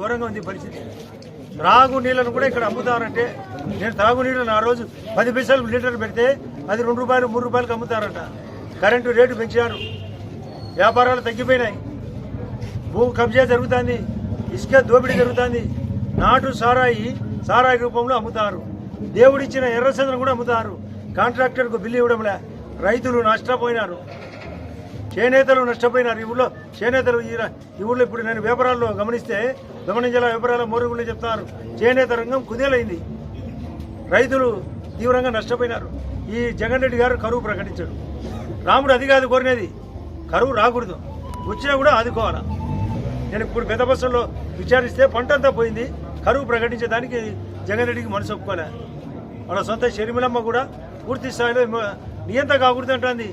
ఘోరంగా ఉంది పరిస్థితి. త్రాగు నీళ్ళను కూడా ఇక్కడ అమ్ముతారంటే నేను త్రాగునీళ్ళను ఆ రోజు పది పైసలు లీటర్ పెడితే అది రెండు రూపాయలు మూడు రూపాయలకు అమ్ముతారంట. కరెంటు రేటు పెంచారు. వ్యాపారాలు తగ్గిపోయినాయి. భూ కబ్జా జరుగుతుంది. ఇసుక దోపిడీ జరుగుతుంది. నాటు సారాయి సారాయి రూపంలో అమ్ముతారు. దేవుడిచ్చిన ఎర్రచంద్రం కూడా అమ్ముతారు. కాంట్రాక్టర్కు బిల్లు ఇవ్వడంలే. రైతులు నష్టపోయినారు. చేనేతలు నష్టపోయినారు ఈ ఊళ్ళో చేనేతలు ఈ ఊళ్ళో ఇప్పుడు నేను వ్యాపారాల్లో గమనిస్తే గమనించాల వ్యాపారాల మోరుగుళ్ళు చెప్తున్నారు చేనేత రంగం కుదేలైంది. రైతులు తీవ్రంగా నష్టపోయినారు. ఈ జగన్ రెడ్డి గారు కరువు ప్రకటించాడు రాముడు అది కాదు కోరినది. కరువు రాకూడదు. వచ్చినా కూడా ఆదుకోవాలా. నేను ఇప్పుడు పెద్ద బస్సుల్లో విచారిస్తే పంట అంతా పోయింది. కరువు ప్రకటించేదానికి జగన్ రెడ్డికి మనసు ఒప్పుకోలే. వాళ్ళ సొంత షర్మిలమ్మ కూడా పూర్తి స్థాయిలో ఏమో నియంత కాకూడదు అంటుంది.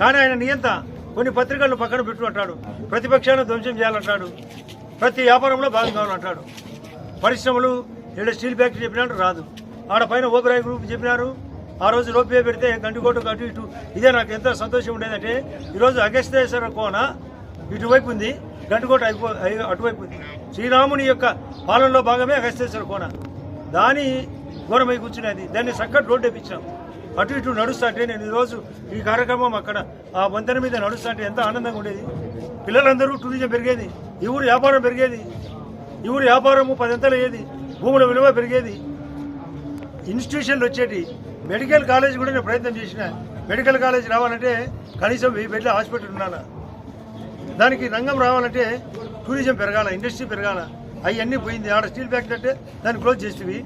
కానీ ఆయన నియంత కొన్ని పత్రికలను పక్కన పెట్టు అంటాడు. ధ్వంసం చేయాలంటాడు. ప్రతి వ్యాపారంలో భాగం కావాలంటాడు పరిశ్రమలు ఇక్కడ స్టీల్ ఫ్యాక్టరీ చెప్పినట్టు రాదు. ఆడ పైన ఓపెరాయ్ గ్రూప్ చెప్పినారు. ఆ రోజు లోపే పెడితే గండికోట అటు ఇటు. ఇదే నాకు ఎంత సంతోషం ఉండేదంటే ఈరోజు అగస్తేశ్వర కోన ఇటువైపు ఉంది గండికోట అయిపో అటువైపు ఉంది. శ్రీరాముని యొక్క పాలనలో భాగమే అగస్తేశ్వర కోన. దాని ఘోరమై కూర్చునేది దాన్ని చక్కటి రోడ్డు వేపించాం. అటు ఇటు నడుస్తుంటే నేను ఈరోజు ఈ కార్యక్రమం అక్కడ ఆ వంతెన మీద నడుస్తుంటే ఎంత ఆనందంగా ఉండేది. పిల్లలందరూ టూరిజం పెరిగేది ఈ ఊరు వ్యాపారం పెరిగేది ఈ ఊరు వ్యాపారము పదింతలు అయ్యేది భూముల విలువ పెరిగేది. ఇన్స్టిట్యూషన్లు వచ్చేటి మెడికల్ కాలేజ్ కూడా నేను ప్రయత్నం చేసిన. మెడికల్ కాలేజ్ రావాలంటే కనీసం వెయ్యి బెడ్ల హాస్పిటల్ ఉండాలి. దానికి రంగం రావాలంటే టూరిజం పెరగాల ఇండస్ట్రీ పెరగాల. అవన్నీ పోయింది. ఆడ స్టీల్ ఫ్యాక్టరీ అంటే దాన్ని క్లోజ్ చేసేవి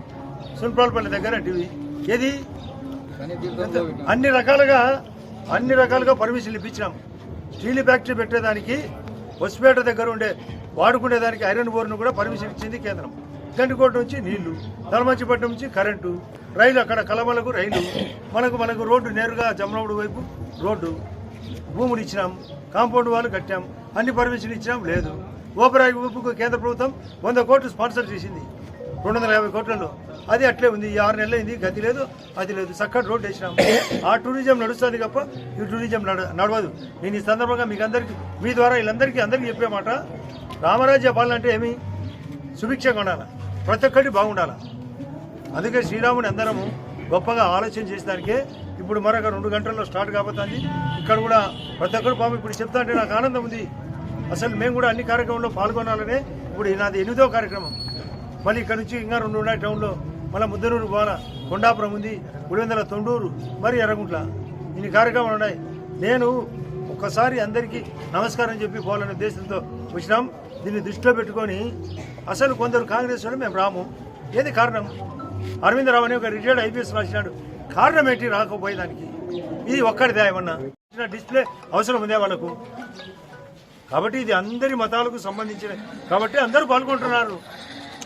సున్పాలపల్లి దగ్గర అంటివి. ఏది? అన్ని రకాలుగా అన్ని రకాలుగా పర్మిషన్లు ఇప్పించినాం స్టీల్ ఫ్యాక్టరీ పెట్టేదానికి హొస్పేట దగ్గర ఉండే వాడుకునేదానికి ఐరన్ బోర్ను కూడా పర్మిషన్ ఇచ్చింది కేంద్రం గండికోట నుంచి నీళ్ళు తలమంచిపట్నం నుంచి కరెంటు రైలు అక్కడ కలమలకు రైలు మనకు మనకు రోడ్డు నేరుగా జమలవుడు వైపు రోడ్డు భూములు ఇచ్చినాం కాంపౌండ్ వాళ్ళు కట్టాం అన్ని పర్మిషన్ ఇచ్చినాం లేదు ఓపరాయి వైపుకు కేంద్ర ప్రభుత్వం వంద కోట్లు స్పాన్సర్ చేసింది రెండు వందల యాభై కోట్లలో. అది అట్లే ఉంది. ఈ ఆరు నెలలు అయింది గతి లేదు అది లేదు. చక్కటి రోడ్డు వేసినాము ఆ టూరిజం నడుస్తుంది తప్ప ఈ టూరిజం నడ నడవదు. నేను ఈ సందర్భంగా మీకు అందరికీ మీ ద్వారా వీళ్ళందరికీ అందరికీ చెప్పే మాట రామరాజ్య పాలన అంటే ఏమి? సుభిక్షంగా ఉండాలి? ప్రతి ఒక్కటి బాగుండాలి? అందుకే శ్రీరాముని అందరము గొప్పగా ఆలోచన చేసేదానికే ఇప్పుడు మరొక రెండు గంటల్లో స్టార్ట్ కాబోతుంది. ఇక్కడ కూడా ప్రతి ఒక్కరు పాపం ఇప్పుడు చెప్తా అంటే నాకు ఆనందం ఉంది. అసలు మేము కూడా అన్ని కార్యక్రమంలో పాల్గొనాలనే ఇప్పుడు నాది ఎనిమిదో కార్యక్రమం. మళ్ళీ ఇక్కడ నుంచి ఇంకా రెండు ఉన్నాయి టౌన్లో. మళ్ళీ ముద్దనూరు పోవాల? కొండాపురం ఉంది పులివెందల తొండూరు మరి ఎర్రగుంట్ల. ఇన్ని కార్యక్రమాలు ఉన్నాయి. నేను ఒక్కసారి అందరికీ నమస్కారం చెప్పి పోవాలనే ఉద్దేశంతో వచ్చినాం. దీన్ని దృష్టిలో పెట్టుకొని అసలు కొందరు కాంగ్రెస్ వాళ్ళు మేము రాము. ఏది కారణం? అరవింద్ రావు అనే ఒక రిటైర్డ్ ఐపీఎస్ రాసినాడు. కారణం ఏంటి రాకపోయేదానికి? ఇది ఒక్కడిదే ఏమన్నా? డిస్ప్లే అవసరం ఉందే వాళ్ళకు. కాబట్టి ఇది అందరి మతాలకు సంబంధించిన కాబట్టి అందరూ పాల్గొంటున్నారు.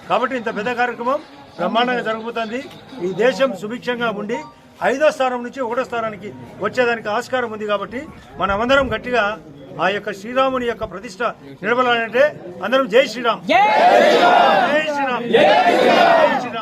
కాబట్టి ఇంత పెద్ద కార్యక్రమం బ్రహ్మాండంగా జరగబోతుంది. ఈ దేశం సుభిక్షంగా ఉండి ఐదో స్థానం నుంచి ఒకటో స్థానానికి వచ్చేదానికి ఆస్కారం ఉంది కాబట్టి మనమందరం గట్టిగా ఆ యొక్క శ్రీరాముని యొక్క ప్రతిష్ట నిలబడాలంటే అందరం జై శ్రీరామ్. జై శ్రీరామ్. జై శ్రీరామ్.